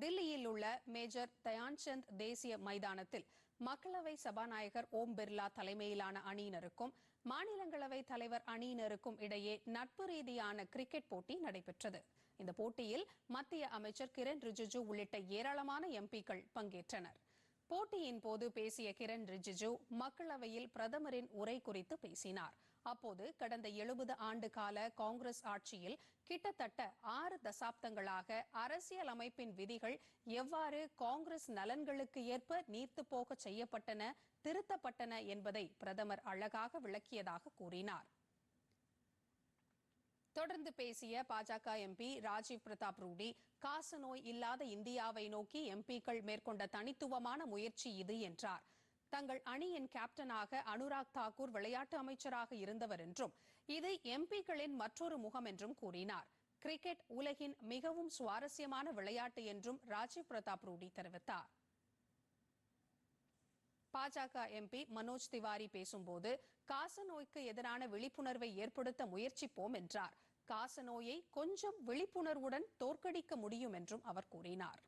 தில்லியில் உள்ள மேஜர் தயான்சந்த் தேசிய மைதானத்தில் மக்களவை சபாநாயகர் ஓம் பிர்லா தலைமையிலான அணியினருக்கும் மாநிலங்களவை தலைவர் அணியினருக்கும் இடையே நட்பு ரீதியான கிரிக்கெட் போட்டி நடைபெற்றது. இந்த போட்டியில் மத்திய அமைச்சர் கிரண் ரிஜிஜு உள்ளிட்ட ஏராளமான எம்பிக்கள் பங்கேற்றனர். போட்டியின் போது பேசிய கிரண் ரிஜிஜு மக்களவையில் பிரதமரின் உரை குறித்து பேசினார். அப்போது கடந்த எழுபது ஆண்டு கால காங்கிரஸ் ஆட்சியில் கிட்டத்தட்ட ஆறு தசாப்தங்களாக அரசியல் அமைப்பின் விதிகள் எவ்வாறு காங்கிரஸ் நலன்களுக்கு ஏற்ப நீர்த்து போக செய்யப்பட்டன திருத்தப்பட்டன என்பதை பிரதமர் அழகாக விளக்கியதாக கூறினார். தொடர்ந்து பேசிய பாஜக எம்பி ராஜீவ் பிரதாப் ரூடி காசநோய் இல்லாத இந்தியாவை நோக்கி எம்பிக்கள் மேற்கொண்ட தனித்துவமான முயற்சி இது என்றார். தங்கள் அணியின் கேப்டனாக அனுராக் தாக்கூர் விளையாட்டு அமைச்சராக இருந்தவர் என்றும் இது எம்பிக்களின் மற்றொரு முகம் என்றும் கூறினார். கிரிக்கெட் உலகின் மிகவும் சுவாரஸ்யமான விளையாட்டு என்றும் ராஜீவ் பிரதாப் ரூடி தெரிவித்தார். பாஜக எம்பி மனோஜ் திவாரி பேசும்போது காசநோய்க்கு எதிரான விழிப்புணர்வை ஏற்படுத்த முயற்சிப்போம் என்றார். காசநோயை கொஞ்சம் விழிப்புணர்வுடன் தோற்கடிக்க முடியும் என்றும் அவர் கூறினார்.